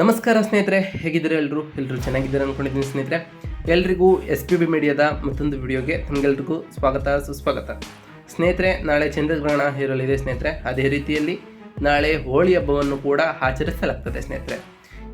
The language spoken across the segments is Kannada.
ನಮಸ್ಕಾರ ಸ್ನೇಹಿತರೆ, ಹೇಗಿದ್ದೀರಾ ಎಲ್ಲರೂ ಎಲ್ಲರೂ ಚೆನ್ನಾಗಿದ್ದೀರಾ ಅಂದ್ಕೊಂಡಿದ್ದೀನಿ ಸ್ನೇಹಿತರೆ. ಎಲ್ರಿಗೂ ಎಸ್ ಪಿ ಬಿ ಮೀಡಿಯಾದ ಮತ್ತೊಂದು ವಿಡಿಯೋಗೆ ನಿಮಗೆಲ್ರಿಗೂ ಸ್ವಾಗತ, ಸುಸ್ವಾಗತ. ಸ್ನೇಹಿತರೆ, ನಾಳೆ ಚಂದ್ರಗ್ರಹಣ ಇರಲಿದೆ ಸ್ನೇಹಿತರೆ. ಅದೇ ರೀತಿಯಲ್ಲಿ ನಾಳೆ ಹೋಳಿ ಹಬ್ಬವನ್ನು ಕೂಡ ಆಚರಿಸಲಾಗ್ತದೆ ಸ್ನೇಹಿತರೆ.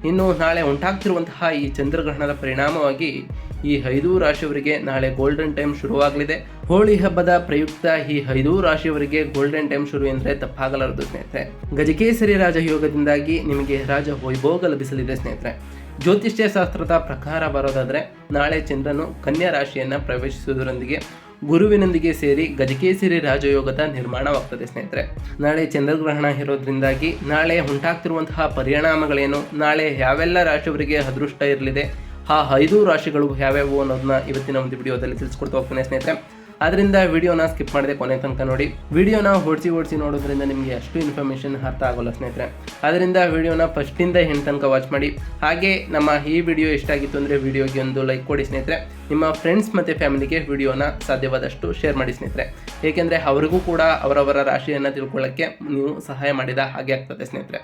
ಇನ್ನು ನಾಳೆ ಉಂಟಾಗ್ತಿರುವಂತಹ ಈ ಚಂದ್ರಗ್ರಹಣದ ಪರಿಣಾಮವಾಗಿ ಈ ಐದೂ ರಾಶಿಯವರಿಗೆ ನಾಳೆ ಗೋಲ್ಡನ್ ಟೈಮ್ ಶುರುವಾಗಲಿದೆ. ಹೋಳಿ ಹಬ್ಬದ ಪ್ರಯುಕ್ತ ಈ ಐದೂ ರಾಶಿಯವರಿಗೆ ಗೋಲ್ಡನ್ ಟೈಮ್ ಶುರು ಎಂದರೆ ತಪ್ಪಾಗಲಾರದು ಸ್ನೇಹಿತರೆ. ಗಜಕೇಸರಿ ರಾಜಯೋಗದಿಂದಾಗಿ ನಿಮಗೆ ರಾಜ ವೈಭೋಗ ಲಭಿಸಲಿದೆ ಸ್ನೇಹಿತರೆ. ಜ್ಯೋತಿಷ್ಯ ಶಾಸ್ತ್ರದ ಪ್ರಕಾರ ಬರೋದಾದರೆ ನಾಳೆ ಚಂದ್ರನು ಕನ್ಯಾ ರಾಶಿಯನ್ನು ಪ್ರವೇಶಿಸುವುದರೊಂದಿಗೆ ಗುರುವಿನೊಂದಿಗೆ ಸೇರಿ ಗಜಕೇಸರಿ ರಾಜಯೋಗದ ನಿರ್ಮಾಣವಾಗ್ತದೆ, ಸ್ನೇಹಿತರೆ. ನಾಳೆ ಚಂದ್ರಗ್ರಹಣ ಇರೋದ್ರಿಂದಾಗಿ ನಾಳೆ ಉಂಟಾಗ್ತಿರುವಂತಹ ಪರಿಣಾಮಗಳೇನು? ನಾಳೆ ಯಾವೆಲ್ಲ ರಾಶಿಯವರಿಗೆ ಅದೃಷ್ಟ ಇರಲಿದೆ? ಆ ಐದು ರಾಶಿಗಳು ಯಾವ್ಯಾವು ಅನ್ನೋದನ್ನ ಇವತ್ತಿನ ಒಂದು ವಿಡಿಯೋದಲ್ಲಿ ತಿಳಿಸ್ಕೊಡ್ತಾ ಹೋಗ್ತೇನೆ, ಸ್ನೇಹಿತರೆ. ಅದರಿಂದ ವಿಡಿಯೋನ ಸ್ಕಿಪ್ ಮಾಡಿದೆ ಕೊನೆ ತನಕ ನೋಡಿ. ವಿಡಿಯೋನ ಓಡಿಸಿ ಓಡಿಸಿ ನೋಡೋದ್ರಿಂದ ನಿಮಗೆ ಅಷ್ಟು ಇನ್ಫಾರ್ಮೇಷನ್ ಅರ್ಥ ಆಗೋಲ್ಲ ಸ್ನೇಹಿತರೆ. ಅದರಿಂದ ವಿಡಿಯೋನ ಫಸ್ಟಿಂದ ಹೆಣ್ಣು ತನಕ ವಾಚ್ ಮಾಡಿ. ಹಾಗೆ ನಮ್ಮ ಈ ವಿಡಿಯೋ ಇಷ್ಟ ಆಗಿತ್ತು ಅಂದರೆ ವಿಡಿಯೋಗೆ ಒಂದು ಲೈಕ್ ಕೊಡಿ ಸ್ನೇಹಿತರೆ. ನಿಮ್ಮ ಫ್ರೆಂಡ್ಸ್ ಮತ್ತು ಫ್ಯಾಮಿಲಿಗೆ ವಿಡಿಯೋನ ಸಾಧ್ಯವಾದಷ್ಟು ಶೇರ್ ಮಾಡಿ ಸ್ನೇಹಿತರೆ. ಏಕೆಂದರೆ ಅವರಿಗೂ ಕೂಡ ಅವರವರ ರಾಶಿಯನ್ನು ತಿಳ್ಕೊಳ್ಳೋಕ್ಕೆ ನೀವು ಸಹಾಯ ಮಾಡಿದ ಹಾಗೆ ಆಗ್ತದೆ ಸ್ನೇಹಿತರೆ.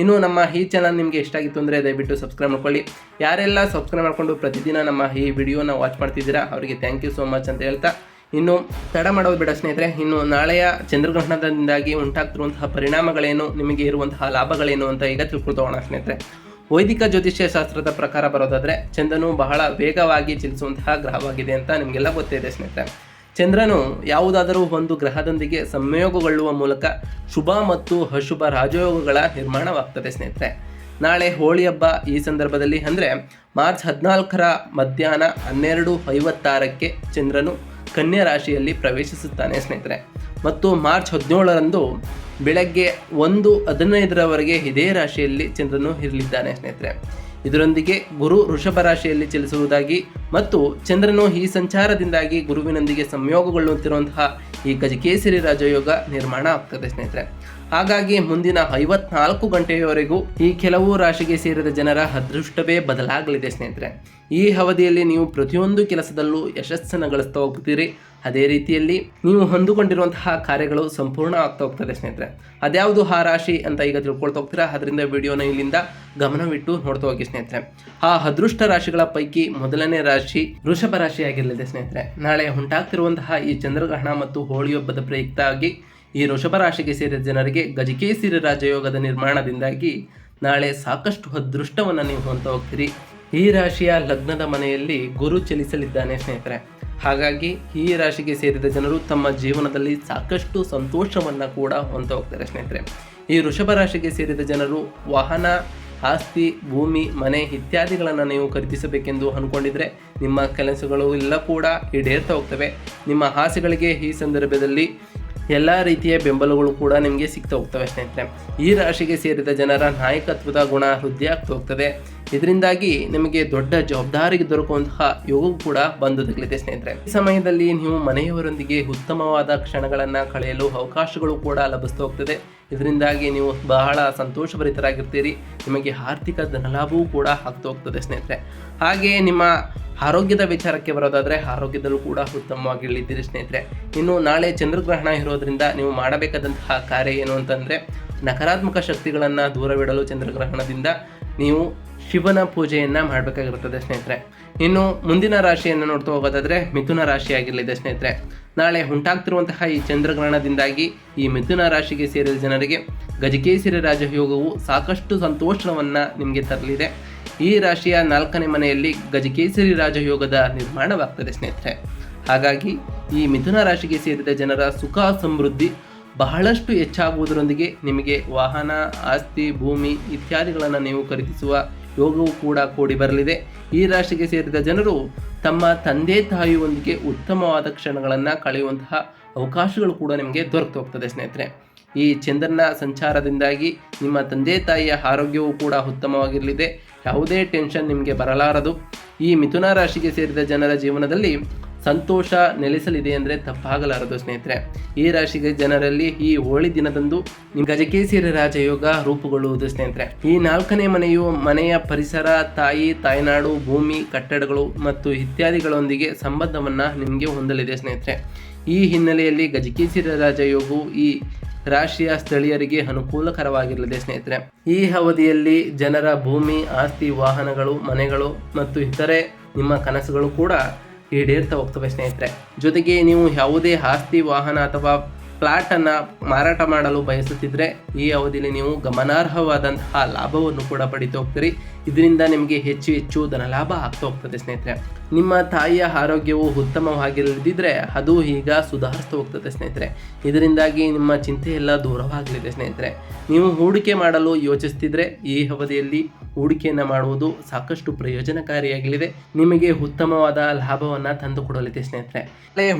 ಇನ್ನು ನಮ್ಮ ಈ ಚಾನಲ್ ನಿಮಗೆ ಇಷ್ಟ ಆಗಿತ್ತು ಅಂದರೆ ದಯವಿಟ್ಟು ಸಬ್ಸ್ಕ್ರೈಬ್ ಮಾಡ್ಕೊಳ್ಳಿ. ಯಾರೆಲ್ಲ ಸಬ್ಸ್ಕ್ರೈಬ್ ಮಾಡಿಕೊಂಡು ಪ್ರತಿದಿನ ನಮ್ಮ ಈ ವಿಡಿಯೋನ ವಾಚ್ ಮಾಡ್ತಿದ್ದೀರಾ, ಅವರಿಗೆ ಥ್ಯಾಂಕ್ ಯು ಸೋ ಮಚ್ ಅಂತ ಹೇಳ್ತಾ ಇನ್ನು ತಡ ಮಾಡೋದು ಬೇಡ ಸ್ನೇಹಿತರೆ. ಇನ್ನು ನಾಳೆಯ ಚಂದ್ರಗ್ರಹಣದಿಂದಾಗಿ ಉಂಟಾಗ್ತಿರುವಂತಹ ಪರಿಣಾಮಗಳೇನು, ನಿಮಗೆ ಇರುವಂತಹ ಲಾಭಗಳೇನು ಅಂತ ಈಗ ತಿಳ್ಕೊಳ್ತೋಣ ಸ್ನೇಹಿತರೆ. ವೈದಿಕ ಜ್ಯೋತಿಷ್ಯ ಶಾಸ್ತ್ರದ ಪ್ರಕಾರ ಬರೋದಾದರೆ, ಚಂದ್ರನು ಬಹಳ ವೇಗವಾಗಿ ಚಲಿಸುವಂತಹ ಗ್ರಹವಾಗಿದೆ ಅಂತ ನಿಮಗೆಲ್ಲ ಗೊತ್ತಿದೆ ಸ್ನೇಹಿತರೆ. ಚಂದ್ರನು ಯಾವುದಾದರೂ ಒಂದು ಗ್ರಹದೊಂದಿಗೆ ಸಂಯೋಗಗೊಳ್ಳುವ ಮೂಲಕ ಶುಭ ಮತ್ತು ಅಶುಭ ರಾಜಯೋಗಗಳ ನಿರ್ಮಾಣವಾಗ್ತದೆ ಸ್ನೇಹಿತರೆ. ನಾಳೆ ಹೋಳಿ ಹಬ್ಬ ಈ ಸಂದರ್ಭದಲ್ಲಿ ಅಂದರೆ ಮಾರ್ಚ್ ಹದಿನಾಲ್ಕರ ಮಧ್ಯಾಹ್ನ ಹನ್ನೆರಡು ಐವತ್ತಾರಕ್ಕೆ ಚಂದ್ರನು ಕನ್ಯಾ ರಾಶಿಯಲ್ಲಿ ಪ್ರವೇಶಿಸುತ್ತಾನೆ ಸ್ನೇಹಿತರೆ. ಮತ್ತು ಮಾರ್ಚ್ ಹದಿನೇಳರಂದು ಬೆಳಗ್ಗೆ ಒಂದು ಹದಿನೈದರವರೆಗೆ ಇದೇ ರಾಶಿಯಲ್ಲಿ ಚಂದ್ರನು ಇರಲಿದ್ದಾನೆ ಸ್ನೇಹಿತರೆ. ಇದರೊಂದಿಗೆ ಗುರು ವೃಷಭ ರಾಶಿಯಲ್ಲಿ ಚಲಿಸುವುದಾಗಿ ಮತ್ತು ಚಂದ್ರನು ಈ ಸಂಚಾರದಿಂದಾಗಿ ಗುರುವಿನೊಂದಿಗೆ ಸಂಯೋಗಗೊಳ್ಳುತ್ತಿರುವಂತಹ ಈ ಗಜಕೇಸರಿ ರಾಜಯೋಗ ನಿರ್ಮಾಣ ಆಗ್ತದೆ ಸ್ನೇಹಿತರೆ. ಹಾಗಾಗಿ ಮುಂದಿನ ಐವತ್ನಾಲ್ಕು ಗಂಟೆಯವರೆಗೂ ಈ ಕೆಲವು ರಾಶಿಗೆ ಸೇರಿದ ಜನರ ಅದೃಷ್ಟವೇ ಬದಲಾಗಲಿದೆ ಸ್ನೇಹಿತರೆ. ಈ ಅವಧಿಯಲ್ಲಿ ನೀವು ಪ್ರತಿಯೊಂದು ಕೆಲಸದಲ್ಲೂ ಯಶಸ್ಸನ್ನು ಗಳಿಸ್ತಾ ಹೋಗ್ತೀರಿ. ಅದೇ ರೀತಿಯಲ್ಲಿ ನೀವು ಹೊಂದಿಕೊಂಡಿರುವಂತಹ ಕಾರ್ಯಗಳು ಸಂಪೂರ್ಣ ಆಗ್ತಾ ಹೋಗ್ತದೆ ಸ್ನೇಹಿತರೆ. ಅದ್ಯಾವುದು ಆ ರಾಶಿ ಅಂತ ಈಗ ತಿಳ್ಕೊಳ್ತಾ ಹೋಗ್ತೀರಾ? ಅದರಿಂದ ವಿಡಿಯೋನ ಇಲ್ಲಿಂದ ಗಮನವಿಟ್ಟು ನೋಡ್ತಾ ಹೋಗಿ ಸ್ನೇಹಿತರೆ. ಆ ಅದೃಷ್ಟ ರಾಶಿಗಳ ಪೈಕಿ ಮೊದಲನೇ ರಾಶಿ ವೃಷಭ ರಾಶಿಯಾಗಿರಲಿದೆ ಸ್ನೇಹಿತರೆ. ನಾಳೆ ಉಂಟಾಗ್ತಿರುವಂತಹ ಈ ಚಂದ್ರಗ್ರಹಣ ಮತ್ತು ಹೋಳಿ ಹಬ್ಬದ ಪ್ರಯುಕ್ತ ಆಗಿ ಈ ವೃಷಭ ರಾಶಿಗೆ ಸೇರಿದ ಜನರಿಗೆ ಗಜಕೇಸರಿ ರಾಜಯೋಗದ ನಿರ್ಮಾಣದಿಂದಾಗಿ ನಾಳೆ ಸಾಕಷ್ಟು ಅದೃಷ್ಟವನ್ನು ನೀವು ಹೊಂತ ಹೋಗ್ತೀರಿ. ಈ ರಾಶಿಯ ಲಗ್ನದ ಮನೆಯಲ್ಲಿ ಗುರು ಚಲಿಸಲಿದ್ದಾನೆ ಸ್ನೇಹಿತರೆ. ಹಾಗಾಗಿ ಈ ರಾಶಿಗೆ ಸೇರಿದ ಜನರು ತಮ್ಮ ಜೀವನದಲ್ಲಿ ಸಾಕಷ್ಟು ಸಂತೋಷವನ್ನು ಕೂಡ ಹೊಂತ ಹೋಗ್ತಾರೆ ಸ್ನೇಹಿತರೆ. ಈ ವೃಷಭ ರಾಶಿಗೆ ಸೇರಿದ ಜನರು ವಾಹನ, ಆಸ್ತಿ, ಭೂಮಿ, ಮನೆ ಇತ್ಯಾದಿಗಳನ್ನು ನೀವು ಖರೀದಿಸಬೇಕೆಂದು ಅಂದ್ಕೊಂಡಿದ್ರೆ ನಿಮ್ಮ ಕೆಲಸಗಳು ಎಲ್ಲ ಕೂಡ ಈಡೇರ್ತಾ ಹೋಗ್ತವೆ. ನಿಮ್ಮ ಆಸೆಗಳಿಗೆ ಈ ಸಂದರ್ಭದಲ್ಲಿ ಎಲ್ಲ ರೀತಿಯ ಬೆಂಬಲಗಳು ಕೂಡ ನಿಮಗೆ ಸಿಗ್ತಾ ಹೋಗ್ತವೆ ಸ್ನೇಹಿತರೆ. ಈ ರಾಶಿಗೆ ಸೇರಿದ ಜನರ ನಾಯಕತ್ವದ ಗುಣ ವೃದ್ಧಿ ಆಗ್ತಾ ಹೋಗ್ತದೆ. ಇದರಿಂದಾಗಿ ನಿಮಗೆ ದೊಡ್ಡ ಜವಾಬ್ದಾರಿಗೆ ದೊರಕುವಂತಹ ಯೋಗವು ಕೂಡ ಬಂದೊದಗಲಿದೆ ಸ್ನೇಹಿತರೆ. ಈ ಸಮಯದಲ್ಲಿ ನೀವು ಮನೆಯವರೊಂದಿಗೆ ಉತ್ತಮವಾದ ಕ್ಷಣಗಳನ್ನು ಕಳೆಯಲು ಅವಕಾಶಗಳು ಕೂಡ ಲಭಿಸ್ತಾ ಹೋಗ್ತದೆ. ಇದರಿಂದಾಗಿ ನೀವು ಬಹಳ ಸಂತೋಷಭರಿತರಾಗಿರ್ತೀರಿ. ನಿಮಗೆ ಆರ್ಥಿಕ ಧನಲಾಭವೂ ಕೂಡ ಆಗ್ತಾ ಹೋಗ್ತದೆ ಸ್ನೇಹಿತರೆ. ಹಾಗೆ ನಿಮ್ಮ ಆರೋಗ್ಯದ ವಿಚಾರಕ್ಕೆ ಬರೋದಾದರೆ ಆರೋಗ್ಯದಲ್ಲೂ ಕೂಡ ಉತ್ತಮವಾಗಿ ಇಳಿದಿರಿ ಸ್ನೇಹಿತರೆ. ಇನ್ನು ನಾಳೆ ಚಂದ್ರಗ್ರಹಣ ಇರೋದ್ರಿಂದ ನೀವು ಮಾಡಬೇಕಾದಂತಹ ಕಾರ್ಯ ಏನು ಅಂತಂದರೆ ನಕಾರಾತ್ಮಕ ಶಕ್ತಿಗಳನ್ನು ದೂರವಿಡಲು ಚಂದ್ರಗ್ರಹಣದಿಂದ ನೀವು ಶಿವನ ಪೂಜೆಯನ್ನು ಮಾಡಬೇಕಾಗಿರುತ್ತದೆ ಸ್ನೇಹಿತರೆ. ಇನ್ನು ಮುಂದಿನ ರಾಶಿಯನ್ನು ನೋಡ್ತಾ ಹೋಗೋದಾದರೆ ಮಿಥುನ ರಾಶಿಯಾಗಿರಲಿದೆ ಸ್ನೇಹಿತರೆ. ನಾಳೆ ಉಂಟಾಗ್ತಿರುವಂತಹ ಈ ಚಂದ್ರಗ್ರಹಣದಿಂದಾಗಿ ಈ ಮಿಥುನ ರಾಶಿಗೆ ಸೇರಿದ ಜನರಿಗೆ ಗಜಕೇಸರಿ ರಾಜಯೋಗವು ಸಾಕಷ್ಟು ಸಂತೋಷವನ್ನು ನಿಮಗೆ ತರಲಿದೆ. ಈ ರಾಶಿಯ ನಾಲ್ಕನೇ ಮನೆಯಲ್ಲಿ ಗಜಕೇಸರಿ ರಾಜಯೋಗದ ನಿರ್ಮಾಣವಾಗ್ತದೆ ಸ್ನೇಹಿತರೆ. ಹಾಗಾಗಿ ಈ ಮಿಥುನ ರಾಶಿಗೆ ಸೇರಿದ ಜನರ ಸುಖ ಸಮೃದ್ಧಿ ಬಹಳಷ್ಟು ಹೆಚ್ಚಾಗುವುದರೊಂದಿಗೆ ನಿಮಗೆ ವಾಹನ, ಆಸ್ತಿ, ಭೂಮಿ ಇತ್ಯಾದಿಗಳನ್ನು ನೀವು ಖರೀದಿಸುವ ಯೋಗವು ಕೂಡ ಕೂಡಿ ಬರಲಿದೆ. ಈ ರಾಶಿಗೆ ಸೇರಿದ ಜನರು ತಮ್ಮ ತಂದೆ ತಾಯಿಯೊಂದಿಗೆ ಉತ್ತಮವಾದ ಕ್ಷಣಗಳನ್ನು ಕಳೆಯುವಂತಹ ಅವಕಾಶಗಳು ಕೂಡ ನಿಮಗೆ ದೊರಕ್ತು ಹೋಗ್ತದೆ ಸ್ನೇಹಿತರೆ. ಈ ಚಂದ್ರನ ಸಂಚಾರದಿಂದಾಗಿ ನಿಮ್ಮ ತಂದೆ ತಾಯಿಯ ಆರೋಗ್ಯವು ಕೂಡ ಉತ್ತಮವಾಗಿರಲಿದೆ. ಯಾವುದೇ ಟೆನ್ಷನ್ ನಿಮಗೆ ಬರಲಾರದು. ಈ ಮಿಥುನ ರಾಶಿಗೆ ಸೇರಿದ ಜನರ ಜೀವನದಲ್ಲಿ ಸಂತೋಷ ನೆಲೆಸಲಿದೆ ಅಂದರೆ ತಪ್ಪಾಗಲಾರದು ಸ್ನೇಹಿತರೆ. ಈ ರಾಶಿಗೆ ಜನರಲ್ಲಿ ಈ ಹೋಳಿ ದಿನದಂದು ನಿಮ್ಮ ಗಜಕೇಸರಿ ರಾಜಯೋಗ ರೂಪುಗೊಳ್ಳುವುದು ಸ್ನೇಹಿತರೆ. ಈ ನಾಲ್ಕನೇ ಮನೆಯು ಮನೆಯ ಪರಿಸರ, ತಾಯಿ, ತಾಯ್ನಾಡು, ಭೂಮಿ, ಕಟ್ಟಡಗಳು ಮತ್ತು ಇತ್ಯಾದಿಗಳೊಂದಿಗೆ ಸಂಬಂಧವನ್ನು ನಿಮಗೆ ಹೊಂದಲಿದೆ ಸ್ನೇಹಿತರೆ. ಈ ಹಿನ್ನೆಲೆಯಲ್ಲಿ ಗಜಕೇಸರಿ ರಾಜಯೋಗವು ಈ ರಾಶಿಯ ಸ್ಥಳೀಯರಿಗೆ ಅನುಕೂಲಕರವಾಗಿರಲಿದೆ ಸ್ನೇಹಿತರೆ. ಈ ಅವಧಿಯಲ್ಲಿ ಜನರ ಭೂಮಿ, ಆಸ್ತಿ, ವಾಹನಗಳು, ಮನೆಗಳು ಮತ್ತು ಇತರೆ ನಿಮ್ಮ ಕನಸುಗಳು ಕೂಡ ಈಡೇರ್ತಾ ಹೋಗ್ತವೆ ಸ್ನೇಹಿತರೆ. ಜೊತೆಗೆ ನೀವು ಯಾವುದೇ ಆಸ್ತಿ ವಾಹನ ಅಥವಾ ಫ್ಲಾಟ್ ಅನ್ನ ಮಾರಾಟ ಮಾಡಲು ಬಯಸುತ್ತಿದ್ರೆ ಈ ಅವಧಿಯಲ್ಲಿ ನೀವು ಗಮನಾರ್ಹವಾದಂತಹ ಲಾಭವನ್ನು ಕೂಡ ಪಡಿತಾ ಹೋಗ್ತೀರಿ. ಇದರಿಂದ ನಿಮಗೆ ಹೆಚ್ಚು ಹೆಚ್ಚು ಧನಲಾಭ ಆಗ್ತಾ ಹೋಗ್ತದೆ ಸ್ನೇಹಿತರೆ. ನಿಮ್ಮ ತಾಯಿಯ ಆರೋಗ್ಯವು ಉತ್ತಮವಾಗಿಲ್ಲದಿದ್ದರೆ ಅದು ಈಗ ಸುಧಾರಿಸ್ತಾ ಹೋಗ್ತದೆ ಸ್ನೇಹಿತರೆ. ಇದರಿಂದಾಗಿ ನಿಮ್ಮ ಚಿಂತೆ ಎಲ್ಲ ದೂರವಾಗಲಿದೆ ಸ್ನೇಹಿತರೆ. ನೀವು ಹೂಡಿಕೆ ಮಾಡಲು ಯೋಚಿಸ್ತಿದ್ರೆ ಈ ಅವಧಿಯಲ್ಲಿ ಹೂಡಿಕೆಯನ್ನು ಮಾಡುವುದು ಸಾಕಷ್ಟು ಪ್ರಯೋಜನಕಾರಿಯಾಗಲಿದೆ. ನಿಮಗೆ ಉತ್ತಮವಾದ ಲಾಭವನ್ನು ತಂದುಕೊಡಲಿದೆ ಸ್ನೇಹಿತರೆ.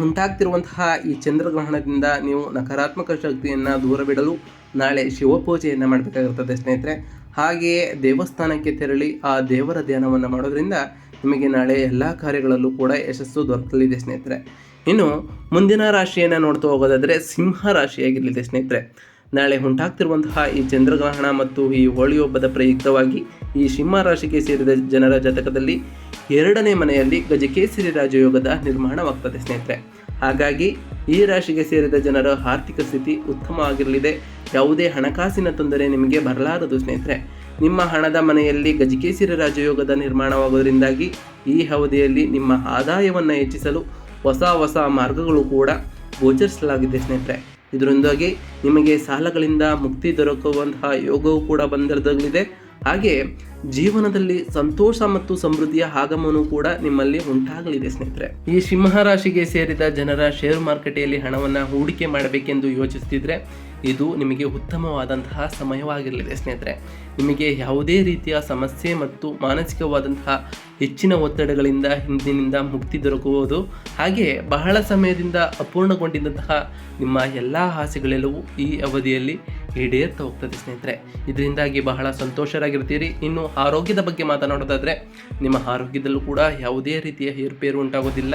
ಉಂಟಾಗ್ತಿರುವಂತಹ ಈ ಚಂದ್ರಗ್ರಹಣದಿಂದ ನೀವು ನಕಾರಾತ್ಮಕ ಶಕ್ತಿಯನ್ನು ದೂರವಿಡಲು ನಾಳೆ ಶಿವಪೂಜೆಯನ್ನು ಮಾಡಬೇಕಾಗಿರ್ತದೆ ಸ್ನೇಹಿತರೆ. ಹಾಗೆಯೇ ದೇವಸ್ಥಾನಕ್ಕೆ ತೆರಳಿ ಆ ದೇವರ ಧ್ಯಾನವನ್ನು ಮಾಡೋದ್ರಿಂದ ನಿಮಗೆ ನಾಳೆ ಎಲ್ಲ ಕಾರ್ಯಗಳಲ್ಲೂ ಕೂಡ ಯಶಸ್ಸು ದೊರಕಲಿದೆ ಸ್ನೇಹಿತರೆ. ಇನ್ನು ಮುಂದಿನ ರಾಶಿಯನ್ನು ನೋಡ್ತಾ ಹೋಗೋದಾದರೆ ಸಿಂಹ ರಾಶಿಯಾಗಿರಲಿದೆ ಸ್ನೇಹಿತರೆ. ನಾಳೆ ಉಂಟಾಗ್ತಿರುವಂತಹ ಈ ಚಂದ್ರಗ್ರಹಣ ಮತ್ತು ಈ ಹೋಳಿ ಹಬ್ಬದ ಪ್ರಯುಕ್ತವಾಗಿ ಈ ಸಿಂಹ ರಾಶಿಗೆ ಸೇರಿದ ಜನರ ಜಾತಕದಲ್ಲಿ ಎರಡನೇ ಮನೆಯಲ್ಲಿ ಗಜಕೇಸರಿ ರಾಜಯೋಗದ ನಿರ್ಮಾಣವಾಗ್ತದೆ ಸ್ನೇಹಿತರೆ. ಹಾಗಾಗಿ ಈ ರಾಶಿಗೆ ಸೇರಿದ ಜನರ ಆರ್ಥಿಕ ಸ್ಥಿತಿ ಉತ್ತಮವಾಗಿರಲಿದೆ ಯಾವುದೇ ಹಣಕಾಸಿನ ತೊಂದರೆ ನಿಮಗೆ ಬರಲಾರದು ಸ್ನೇಹಿತರೆ. ನಿಮ್ಮ ಹಣದ ಮನೆಯಲ್ಲಿ ಗಜಕೇಸಿರ ರಾಜಯೋಗದ ನಿರ್ಮಾಣವಾಗುವುದರಿಂದಾಗಿ ಈ ಅವಧಿಯಲ್ಲಿ ನಿಮ್ಮ ಆದಾಯವನ್ನು ಹೆಚ್ಚಿಸಲು ಹೊಸ ಹೊಸ ಮಾರ್ಗಗಳು ಕೂಡ ಗೋಚರಿಸಲಾಗಿದೆ ಸ್ನೇಹಿತರೆ. ಇದರಿಂದಾಗಿ ನಿಮಗೆ ಸಾಲಗಳಿಂದ ಮುಕ್ತಿ ದೊರಕುವಂತಹ ಯೋಗವು ಕೂಡ ಬಂದಿರಲಿದೆ ಹಾಗೆ ಜೀವನದಲ್ಲಿ ಸಂತೋಷ ಮತ್ತು ಸಮೃದ್ಧಿಯ ಆಗಮನವು ಕೂಡ ನಿಮ್ಮಲ್ಲಿ ಉಂಟಾಗಲಿದೆ ಸ್ನೇಹಿತರೆ. ಈ ಸಿಂಹ ರಾಶಿಗೆ ಸೇರಿದ ಜನರ ಷೇರು ಮಾರುಕಟ್ಟೆಯಲ್ಲಿ ಹಣವನ್ನು ಹೂಡಿಕೆ ಮಾಡಬೇಕೆಂದು ಯೋಚಿಸುತ್ತಿದ್ರೆ ಇದು ನಿಮಗೆ ಉತ್ತಮವಾದಂತಹ ಸಮಯವಾಗಿರಲಿದೆ ಸ್ನೇಹಿತರೆ. ನಿಮಗೆ ಯಾವುದೇ ರೀತಿಯ ಸಮಸ್ಯೆ ಮತ್ತು ಮಾನಸಿಕವಾದಂತಹ ಹೆಚ್ಚಿನ ಒತ್ತಡಗಳಿಂದ ಹಿಂದಿನಿಂದ ಮುಕ್ತಿ ದೊರಕುವುದು, ಹಾಗೆ ಬಹಳ ಸಮಯದಿಂದ ಅಪೂರ್ಣಗೊಂಡಿದ್ದಂತಹ ನಿಮ್ಮ ಎಲ್ಲ ಆಸೆಗಳೆಲ್ಲವೂ ಈ ಅವಧಿಯಲ್ಲಿ ಈಡೇರ್ತಾ ಹೋಗ್ತದೆ ಸ್ನೇಹಿತರೆ. ಇದರಿಂದಾಗಿ ಬಹಳ ಸಂತೋಷರಾಗಿರ್ತೀರಿ. ಇನ್ನು ಆರೋಗ್ಯದ ಬಗ್ಗೆ ಮಾತನಾಡೋದಾದರೆ ನಿಮ್ಮ ಆರೋಗ್ಯದಲ್ಲೂ ಕೂಡ ಯಾವುದೇ ರೀತಿಯ ಏರುಪೇರು ಉಂಟಾಗೋದಿಲ್ಲ.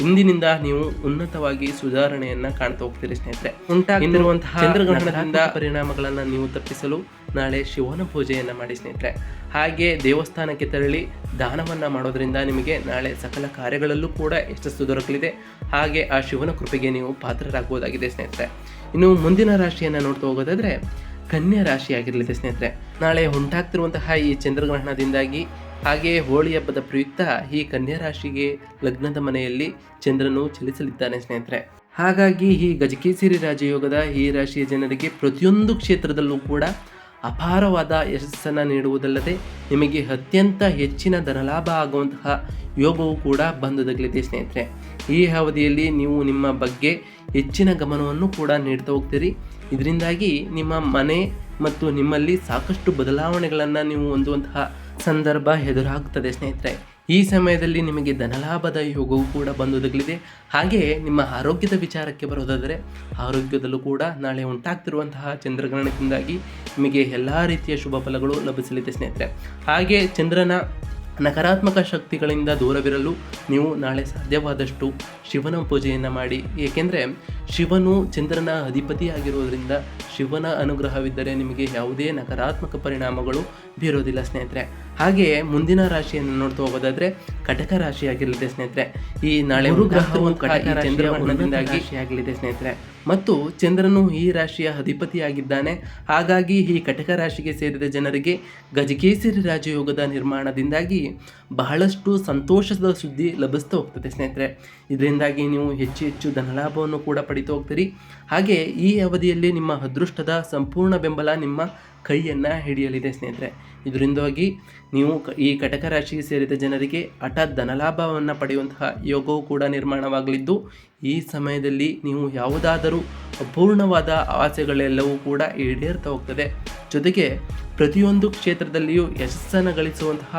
ಇಂದಿನಿಂದ ನೀವು ಉನ್ನತವಾಗಿ ಸುಧಾರಣೆಯನ್ನ ಕಾಣ್ತಾ ಹೋಗ್ತೀರಿ ಸ್ನೇಹಿತರೆ. ಉಂಟಾಗಿರುವಂತಹ ಚಂದ್ರಗ್ರಹಣದಿಂದ ಪರಿಣಾಮಗಳನ್ನು ನೀವು ತಪ್ಪಿಸಲು ನಾಳೆ ಶಿವನ ಪೂಜೆಯನ್ನ ಮಾಡಿ ಸ್ನೇಹಿತರೆ. ಹಾಗೆ ದೇವಸ್ಥಾನಕ್ಕೆ ತೆರಳಿ ದಾನವನ್ನ ಮಾಡೋದ್ರಿಂದ ನಿಮಗೆ ನಾಳೆ ಸಕಲ ಕಾರ್ಯಗಳಲ್ಲೂ ಕೂಡ ಯಶಸ್ಸು ದೊರಕಲಿದೆ. ಹಾಗೆ ಆ ಶಿವನ ಕೃಪೆಗೆ ನೀವು ಪಾತ್ರರಾಗುವುದಾಗಿದೆ ಸ್ನೇಹಿತರೆ. ಇನ್ನು ಮುಂದಿನ ರಾಶಿಯನ್ನ ನೋಡ್ತಾ ಹೋಗೋದಾದ್ರೆ ಕನ್ಯಾ ರಾಶಿಯಾಗಿರಲಿದೆ ಸ್ನೇಹಿತರೆ. ನಾಳೆ ಉಂಟಾಗ್ತಿರುವಂತಹ ಈ ಚಂದ್ರಗ್ರಹಣದಿಂದಾಗಿ ಹಾಗೆ ಹೋಳಿ ಹಬ್ಬದ ಪ್ರಯುಕ್ತ ಈ ಕನ್ಯಾ ರಾಶಿಗೆ ಲಗ್ನದ ಮನೆಯಲ್ಲಿ ಚಂದ್ರನು ಚಲಿಸಲಿದ್ದಾನೆ ಸ್ನೇಹಿತರೆ. ಹಾಗಾಗಿ ಈ ಗಜಕೇಸರಿ ರಾಜಯೋಗದ ಈ ರಾಶಿಯ ಜನರಿಗೆ ಪ್ರತಿಯೊಂದು ಕ್ಷೇತ್ರದಲ್ಲೂ ಕೂಡ ಅಪಾರವಾದ ಯಶಸ್ಸನ್ನು ನೀಡುವುದಲ್ಲದೆ ನಿಮಗೆ ಅತ್ಯಂತ ಹೆಚ್ಚಿನ ಧನಲಾಭ ಆಗುವಂತಹ ಯೋಗವು ಕೂಡ ಬಂದುದಾಗಲಿದೆ ಸ್ನೇಹಿತರೆ. ಈ ಅವಧಿಯಲ್ಲಿ ನೀವು ನಿಮ್ಮ ಬಗ್ಗೆ ಹೆಚ್ಚಿನ ಗಮನವನ್ನು ಕೂಡ ನೀಡ್ತಾ ಹೋಗ್ತೀರಿ. ಇದರಿಂದಾಗಿ ನಿಮ್ಮ ಮನೆ ಮತ್ತು ನಿಮ್ಮಲ್ಲಿ ಸಾಕಷ್ಟು ಬದಲಾವಣೆಗಳನ್ನು ನೀವು ಹೊಂದುವಂತಹ ಸಂದರ್ಭ ಎದುರಾಗುತ್ತದೆ ಸ್ನೇಹಿತರೆ. ಈ ಸಮಯದಲ್ಲಿ ನಿಮಗೆ ಧನಲಾಭದ ಯೋಗವು ಕೂಡ ಬಂದೊದಗಲಿದೆ. ಹಾಗೆಯೇ ನಿಮ್ಮ ಆರೋಗ್ಯದ ವಿಚಾರಕ್ಕೆ ಬರೋದಾದರೆ ಆರೋಗ್ಯದಲ್ಲೂ ಕೂಡ ನಾಳೆ ಉಂಟಾಗ್ತಿರುವಂತಹ ಚಂದ್ರಗ್ರಹಣದಿಂದಾಗಿ ನಿಮಗೆ ಎಲ್ಲ ರೀತಿಯ ಶುಭ ಫಲಗಳು ಲಭಿಸಲಿದೆ ಸ್ನೇಹಿತರೆ. ಹಾಗೆ ಚಂದ್ರನ ನಕಾರಾತ್ಮಕ ಶಕ್ತಿಗಳಿಂದ ದೂರವಿರಲು ನೀವು ನಾಳೆ ಸಾಧ್ಯವಾದಷ್ಟು ಶಿವನ ಪೂಜೆಯನ್ನು ಮಾಡಿ. ಏಕೆಂದರೆ ಶಿವನು ಚಂದ್ರನ ಅಧಿಪತಿಯಾಗಿರುವುದರಿಂದ ಶಿವನ ಅನುಗ್ರಹವಿದ್ದರೆ ನಿಮಗೆ ಯಾವುದೇ ನಕಾರಾತ್ಮಕ ಪರಿಣಾಮಗಳು ಬೀರೋದಿಲ್ಲ ಸ್ನೇಹಿತರೆ. ಹಾಗೆಯೇ ಮುಂದಿನ ರಾಶಿಯನ್ನು ನೋಡ್ತಾ ಹೋಗೋದಾದ್ರೆ ಕಟಕ ರಾಶಿಯಾಗಿರಲಿದೆ ಸ್ನೇಹಿತರೆ. ಈ ನಾಳೆ ಗ್ರಹವು ಚಂದ್ರದಿಂದಾಗಿ ರಾಶಿಯಾಗಲಿದೆ ಸ್ನೇಹಿತರೆ. ಮತ್ತು ಚಂದ್ರನು ಈ ರಾಶಿಯ ಅಧಿಪತಿಯಾಗಿದ್ದಾನೆ. ಹಾಗಾಗಿ ಈ ಕಟಕ ರಾಶಿಗೆ ಸೇರಿದ ಜನರಿಗೆ ಗಜಕೇಸರಿ ರಾಜಯೋಗದ ನಿರ್ಮಾಣದಿಂದಾಗಿ ಬಹಳಷ್ಟು ಸಂತೋಷದ ಸುದ್ದಿ ಲಭಿಸ್ತಾ ಹೋಗ್ತದೆ ಸ್ನೇಹಿತರೆ. ಇದರಿಂದಾಗಿ ನೀವು ಹೆಚ್ಚು ಹೆಚ್ಚು ಧನಲಾಭವನ್ನು ಕೂಡ ಪಡಿತಾ ಹೋಗ್ತೀರಿ. ಹಾಗೆ ಈ ಅವಧಿಯಲ್ಲಿ ನಿಮ್ಮ ಅದೃಷ್ಟದ ಸಂಪೂರ್ಣ ಬೆಂಬಲ ನಿಮ್ಮ ಕೈಯನ್ನು ಹಿಡಿಯಲಿದೆ ಸ್ನೇಹಿತರೆ. ಇದರಿಂದಾಗಿ ನೀವು ಈ ಕಟಕ ರಾಶಿಗೆ ಸೇರಿದ ಜನರಿಗೆ ಹಠಾತ್ ಧನಲಾಭವನ್ನು ಪಡೆಯುವಂತಹ ಯೋಗವು ಕೂಡ ನಿರ್ಮಾಣವಾಗಲಿದ್ದು, ಈ ಸಮಯದಲ್ಲಿ ನೀವು ಯಾವುದಾದರೂ ಅಪೂರ್ಣವಾದ ಆಸೆಗಳೆಲ್ಲವೂ ಕೂಡ ಈಡೇರ್ತಾ ಹೋಗ್ತದೆ. ಜೊತೆಗೆ ಪ್ರತಿಯೊಂದು ಕ್ಷೇತ್ರದಲ್ಲಿಯೂ ಯಶಸ್ಸನ್ನು ಗಳಿಸುವಂತಹ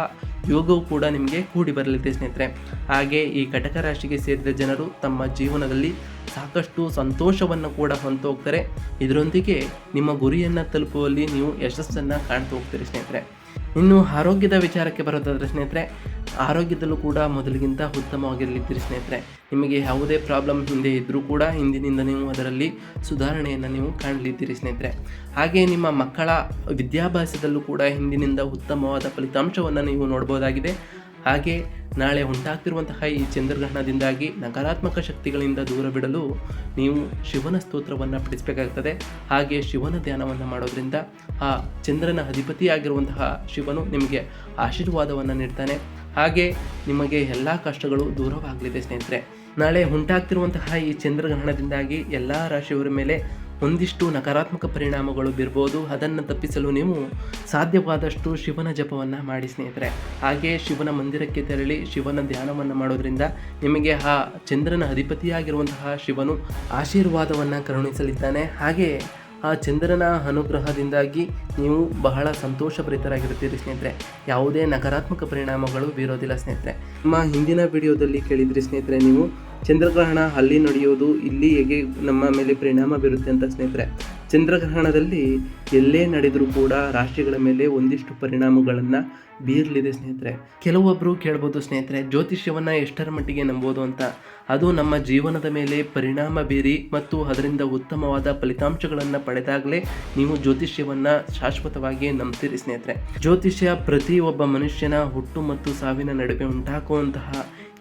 ಯೋಗವು ಕೂಡ ನಿಮಗೆ ಕೂಡಿ ಬರಲಿದೆ ಸ್ನೇಹಿತರೆ. ಹಾಗೆ ಈ ಘಟಕ ರಾಶಿಗೆ ಸೇರಿದ ಜನರು ತಮ್ಮ ಜೀವನದಲ್ಲಿ ಸಾಕಷ್ಟು ಸಂತೋಷವನ್ನು ಕೂಡ ಹೊಂದು ಹೋಗ್ತಾರೆ ಇದರೊಂದಿಗೆ ನಿಮ್ಮ ಗುರಿಯನ್ನು ತಲುಪುವಲ್ಲಿ ನೀವು ಯಶಸ್ಸನ್ನು ಕಾಣ್ತಾ ಹೋಗ್ತೀರಿ ಸ್ನೇಹಿತರೆ. ಇನ್ನು ಆರೋಗ್ಯದ ವಿಚಾರಕ್ಕೆ ಬರೋದಾದರೆ ಸ್ನೇಹಿತರೆ, ಆರೋಗ್ಯದಲ್ಲೂ ಕೂಡ ಮೊದಲಿಗಿಂತ ಉತ್ತಮವಾಗಿರಲಿದ್ದೀರಿ ಸ್ನೇಹಿತರೆ. ನಿಮಗೆ ಯಾವುದೇ ಪ್ರಾಬ್ಲಮ್ ಹಿಂದೆ ಇದ್ದರೂ ಕೂಡ ಹಿಂದಿನಿಂದ ನೀವು ಅದರಲ್ಲಿ ಸುಧಾರಣೆಯನ್ನು ನೀವು ಕಾಣಲಿದ್ದೀರಿ ಸ್ನೇಹಿತರೆ. ಹಾಗೆ ನಿಮ್ಮ ಮಕ್ಕಳ ವಿದ್ಯಾಭ್ಯಾಸದಲ್ಲೂ ಕೂಡ ಹಿಂದಿನಿಂದ ಉತ್ತಮವಾದ ಫಲಿತಾಂಶವನ್ನು ನೀವು ನೋಡ್ಬೋದಾಗಿದೆ. ಹಾಗೆ ನಾಳೆ ಉಂಟಾಗ್ತಿರುವಂತಹ ಈ ಚಂದ್ರಗ್ರಹಣದಿಂದಾಗಿ ನಕಾರಾತ್ಮಕ ಶಕ್ತಿಗಳಿಂದ ದೂರ ಬಿಡಲು ನೀವು ಶಿವನ ಸ್ತೋತ್ರವನ್ನು ಪಠಿಸಬೇಕಾಗ್ತದೆ. ಹಾಗೆ ಶಿವನ ಧ್ಯಾನವನ್ನು ಮಾಡೋದ್ರಿಂದ ಆ ಚಂದ್ರನ ಅಧಿಪತಿಯಾಗಿರುವಂತಹ ಶಿವನು ನಿಮಗೆ ಆಶೀರ್ವಾದವನ್ನು ನೀಡ್ತಾನೆ. ಹಾಗೆ ನಿಮಗೆ ಎಲ್ಲ ಕಷ್ಟಗಳು ದೂರವಾಗಲಿದೆ ಸ್ನೇಹಿತರೆ. ನಾಳೆ ಉಂಟಾಗ್ತಿರುವಂತಹ ಈ ಚಂದ್ರಗ್ರಹಣದಿಂದಾಗಿ ಎಲ್ಲ ರಾಶಿಯವರ ಮೇಲೆ ಒಂದಿಷ್ಟು ನಕಾರಾತ್ಮಕ ಪರಿಣಾಮಗಳು ಬೀರ್ಬೋದು, ಅದನ್ನು ತಪ್ಪಿಸಲು ನೀವು ಸಾಧ್ಯವಾದಷ್ಟು ಶಿವನ ಜಪವನ್ನು ಮಾಡಿ ಸ್ನೇಹಿತರೆ. ಹಾಗೆ ಶಿವನ ಮಂದಿರಕ್ಕೆ ತೆರಳಿ ಶಿವನ ಧ್ಯಾನವನ್ನು ಮಾಡೋದ್ರಿಂದ ನಿಮಗೆ ಆ ಚಂದ್ರನ ಅಧಿಪತಿಯಾಗಿರುವಂತಹ ಶಿವನು ಆಶೀರ್ವಾದವನ್ನು ಕರುಣಿಸಲಿದ್ದಾನೆ. ಹಾಗೆ ಆ ಚಂದ್ರನ ಅನುಗ್ರಹದಿಂದಾಗಿ ನೀವು ಬಹಳ ಸಂತೋಷಭರಿತರಾಗಿರುತ್ತೀರಿ ಸ್ನೇಹಿತರೆ. ಯಾವುದೇ ನಕಾರಾತ್ಮಕ ಪರಿಣಾಮಗಳು ಬೀರೋದಿಲ್ಲ ಸ್ನೇಹಿತರೆ. ನಮ್ಮ ಹಿಂದಿನ ವಿಡಿಯೋದಲ್ಲಿ ಕೇಳಿದ್ರಿ ಸ್ನೇಹಿತರೆ ನೀವು ಚಂದ್ರಗ್ರಹಣ ಅಲ್ಲಿ ನಡೆಯೋದು ಇಲ್ಲಿ ಹೇಗೆ ನಮ್ಮ ಮೇಲೆ ಪರಿಣಾಮ ಬೀರುತ್ತೆ ಅಂತ ಸ್ನೇಹಿತರೆ, ಚಂದ್ರಗ್ರಹಣದಲ್ಲಿ ಎಲ್ಲೇ ನಡೆದರೂ ಕೂಡ ರಾಷ್ಟ್ರಗಳ ಮೇಲೆ ಒಂದಿಷ್ಟು ಪರಿಣಾಮಗಳನ್ನು ಬೀರಲಿದೆ ಸ್ನೇಹಿತರೆ. ಕೆಲವೊಬ್ಬರು ಕೇಳ್ಬೋದು ಸ್ನೇಹಿತರೆ, ಜ್ಯೋತಿಷ್ಯವನ್ನು ಎಷ್ಟರ ಮಟ್ಟಿಗೆ ನಂಬೋದು ಅಂತ. ಅದು ನಮ್ಮ ಜೀವನದ ಮೇಲೆ ಪರಿಣಾಮ ಬೀರಿ ಮತ್ತು ಅದರಿಂದ ಉತ್ತಮವಾದ ಫಲಿತಾಂಶಗಳನ್ನು ಪಡೆದಾಗಲೇ ನೀವು ಜ್ಯೋತಿಷ್ಯವನ್ನು ಶಾಶ್ವತವಾಗಿ ನಂಬ್ತೀರಿ ಸ್ನೇಹಿತರೆ. ಜ್ಯೋತಿಷ್ಯ ಪ್ರತಿಯೊಬ್ಬ ಮನುಷ್ಯನ ಹುಟ್ಟು ಮತ್ತು ಸಾವಿನ ನಡುವೆ ಉಂಟಾಗುವಂತಹ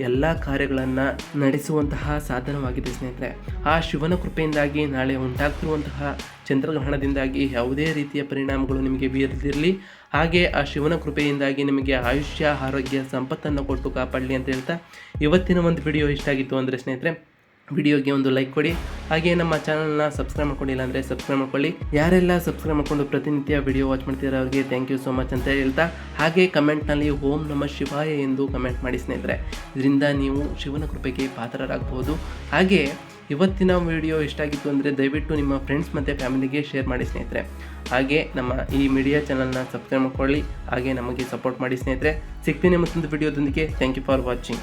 ಎಲ್ಲ ಕಾರ್ಯಗಳನ್ನು ನಡೆಸುವಂತಹ ಸಾಧನವಾಗಿದೆ ಸ್ನೇಹಿತರೆ. ಆ ಶಿವನ ಕೃಪೆಯಿಂದಾಗಿ ನಾಳೆ ಉಂಟಾಗ್ತಿರುವಂತಹ ಚಂದ್ರಗ್ರಹಣದಿಂದಾಗಿ ಯಾವುದೇ ರೀತಿಯ ಪರಿಣಾಮಗಳು ನಿಮಗೆ ಬೀರದಿರಲಿ. ಹಾಗೆ ಆ ಶಿವನ ಕೃಪೆಯಿಂದಾಗಿ ನಿಮಗೆ ಆಯುಷ್ಯ, ಆರೋಗ್ಯ, ಸಂಪತ್ತನ್ನು ಕೊಟ್ಟು ಕಾಪಾಡಲಿ ಅಂತ ಹೇಳ್ತಾ ಇವತ್ತಿನ ಒಂದು ವಿಡಿಯೋ ಇಷ್ಟ ಆಗಿತ್ತು ಅಂದರೆ ಸ್ನೇಹಿತರೆ ವಿಡಿಯೋಗೆ ಒಂದು ಲೈಕ್ ಕೊಡಿ. ಹಾಗೆ ನಮ್ಮ ಚಾನಲ್ನ ಸಬ್ಸ್ಕ್ರೈಬ್ ಮಾಡ್ಕೊಂಡಿಲ್ಲ ಅಂದರೆ ಸಬ್ಸ್ಕ್ರೈಬ್ ಮಾಡ್ಕೊಳ್ಳಿ. ಯಾರೆಲ್ಲ ಸಬ್ಸ್ಕ್ರೈಬ್ ಮಾಡ್ಕೊಂಡು ಪ್ರತಿನಿತ್ಯ ವಿಡಿಯೋ ವಾಚ್ ಮಾಡ್ತಿದ್ದಾರೆ ಅವರಿಗೆ ಥ್ಯಾಂಕ್ ಯು ಸೋ ಮಚ್ ಅಂತ ಹೇಳ್ತಾ, ಹಾಗೆ ಕಮೆಂಟ್ನಲ್ಲಿ ಓಂ ನಮ ಶಿವಾಯ ಎಂದು ಕಮೆಂಟ್ ಮಾಡಿ ಸ್ನೇಹಿತರೆ. ಇದರಿಂದ ನೀವು ಶಿವನ ಕೃಪೆಗೆ ಪಾತ್ರರಾಗಬಹುದು. ಹಾಗೆ ಇವತ್ತಿನ ವಿಡಿಯೋ ಇಷ್ಟ ಆಗಿತ್ತು ಅಂದರೆ ದಯವಿಟ್ಟು ನಿಮ್ಮ ಫ್ರೆಂಡ್ಸ್ ಮತ್ತು ಫ್ಯಾಮಿಲಿಗೆ ಶೇರ್ ಮಾಡಿ ಸ್ನೇಹಿತರೆ. ಹಾಗೆ ನಮ್ಮ ಈ ಮೀಡಿಯಾ ಚಾನಲ್ನ ಸಬ್ಸ್ಕ್ರೈಬ್ ಮಾಡ್ಕೊಳ್ಳಿ. ಹಾಗೆ ನಮಗೆ ಸಪೋರ್ಟ್ ಮಾಡಿ ಸ್ನೇಹಿತರೆ. ಸಿಗ್ತೀನಿ ಮತ್ತೊಂದು ವಿಡಿಯೋದೊಂದಿಗೆ. Thank you for watching